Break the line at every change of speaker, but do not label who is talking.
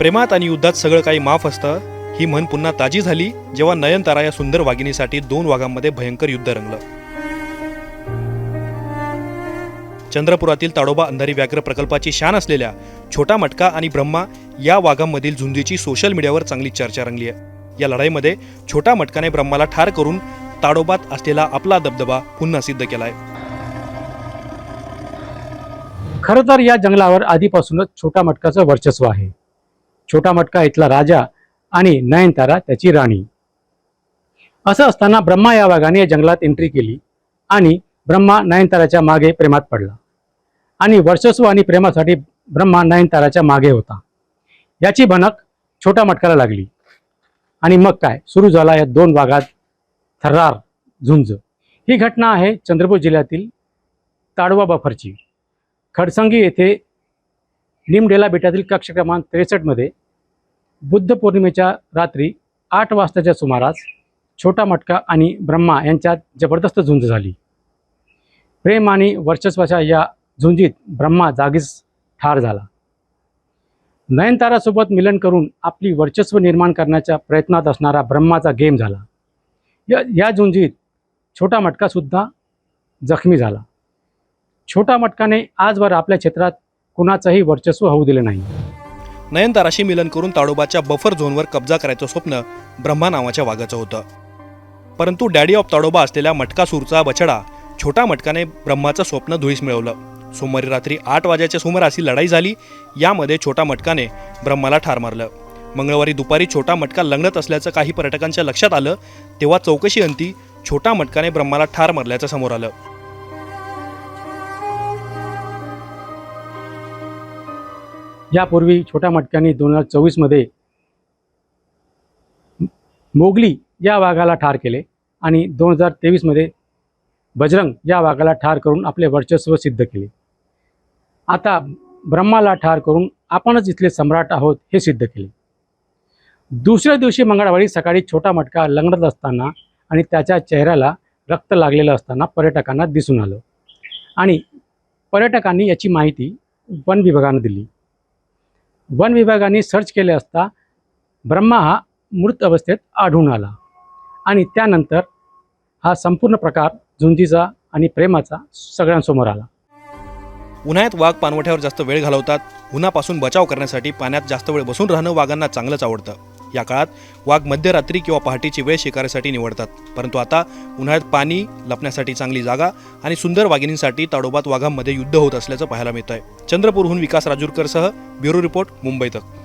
प्रेमात आणि युद्धात सगळं काही माफ असतं. ही म्हण पुन्हा ताजी झाली जेव्हा नयनतारा या सुंदर वाघिणीसाठी दोन वाघांमध्ये भयंकर युद्ध रंगलं. चंद्रपुरातील ताडोबा अंधारी व्याघ्र प्रकल्पाची शान असलेल्या छोटा मटका आणि ब्रह्मा या वाघांमधील झुंजीची सोशल मीडियावर चांगली चर्चा रंगली आहे. या लढाईमध्ये छोटा मटकाने ब्रह्माला ठार करून ताडोबात असलेला आपला दबदबा पुन्हा सिद्ध केलाय.
खरं तर या जंगलावर आधीपासूनच छोटा मटकाचं वर्चस्व आहे. छोटा मटका इथला राजा आणि नयनतारा त्याची राणी. असं असताना ब्रह्मा या वाघाने जंगलात एंट्री केली आणि ब्रह्मा नयनताराच्या मागे प्रेमात पडला. आणि वर्चस्व आणि प्रेमासाठी ब्रह्मा नयनताराच्या मागे होता. याची भनक छोटा मटकाला लागली. आणि मग काय? सुरू झाला या दोन वाघात थर्रार झुंज. ही घटना आहे चंद्रपूर जिल्ह्यातील ताडवा बफरची. खडसंगी येथे निमडेला बेटातील कक्ष क्रमांक त्रेसष्टमध्ये बुद्ध पौर्णिमेच्या रात्री आठ वाजताच्या सुमारास छोटा मटका आणि ब्रह्मा यांच्यात जबरदस्त झुंज झाली. प्रेम आणि वर्चस्वाच्या या झुंजीत ब्रह्मा जागीच ठार झाला. नयनतारासोबत मिलन करून आपली वर्चस्व निर्माण करण्याच्या प्रयत्नात असणारा ब्रह्माचा गेम झाला. या या झुंजीत छोटा मटकासुद्धा जखमी झाला. छोटा मटकाने आजवर आपल्या क्षेत्रात कुणाचंही वर्चस्व होऊ दिले नाही.
नयनताराशी मिलन करून ताडोबाच्या बफर झोनवर कब्जा करायचं स्वप्न ब्रह्मा नावाच्या वाघाचं होतं. परंतु डॅडी ऑफ ताडोबा असलेल्या मटकासूरचा बछडा छोटा मटकाने ब्रह्माचं स्वप्न धुळीस मिळवलं. सोमवारी रात्री आठ वाजेच्या सुमारास ही लढाई झाली यामध्ये छोटा मटकाने ब्रह्माला ठार मारलं. मंगळवारी दुपारी छोटा मटका लंगडत असल्याचं काही पर्यटकांच्या लक्षात आलं तेव्हा चौकशी अंती छोटा मटकाने ब्रह्माला ठार मारल्याचं समोर आलं.
यापूर्वी छोट्या मटक्याने दोन हजार चोवीसमध्ये मोगली या वाघाला ठार केले आणि दोन हजार तेवीसमध्ये बजरंग या वाघाला ठार करून आपले वर्चस्व सिद्ध केले. आता ब्रह्माला ठार करून आपणच इथले सम्राट आहोत हे सिद्ध केले. दुसऱ्या दिवशी मंगळवारी सकाळी छोटा मटका लंगडत असताना आणि त्याच्या चेहऱ्याला रक्त लागलेलं असताना पर्यटकांना दिसून आलं आणि पर्यटकांनी याची माहिती वन विभागानं दिली. वन विभागाने सर्च केले असता ब्रह्मा हा मृत अवस्थेत आढळून आला. आणि त्यानंतर हा संपूर्ण प्रकार झुंजीचा आणि प्रेमाचा सगळ्यांसमोर आला.
उन्हाळ्यात वाघ पानवठ्यावर जास्त वेळ घालवतात. उन्हापासून बचाव करण्यासाठी पाण्यात जास्त वेळ बसून राहणं वाघांना चांगलंच आवडतं. या काळात वाघ मध्यरात्री किंवा पहाटेची वेळ शिकारीसाठी निवडतात. परंतु आता उन्हाळ्यात पाणी लपण्यासाठी चांगली जागा आणि सुंदर वाघिणींसाठी ताडोबात वाघांमध्ये युद्ध होत असल्याचं पाहायला मिळतंय. चंद्रपूरहून विकास राजूरकरसह ब्युरो रिपोर्ट मुंबई तक.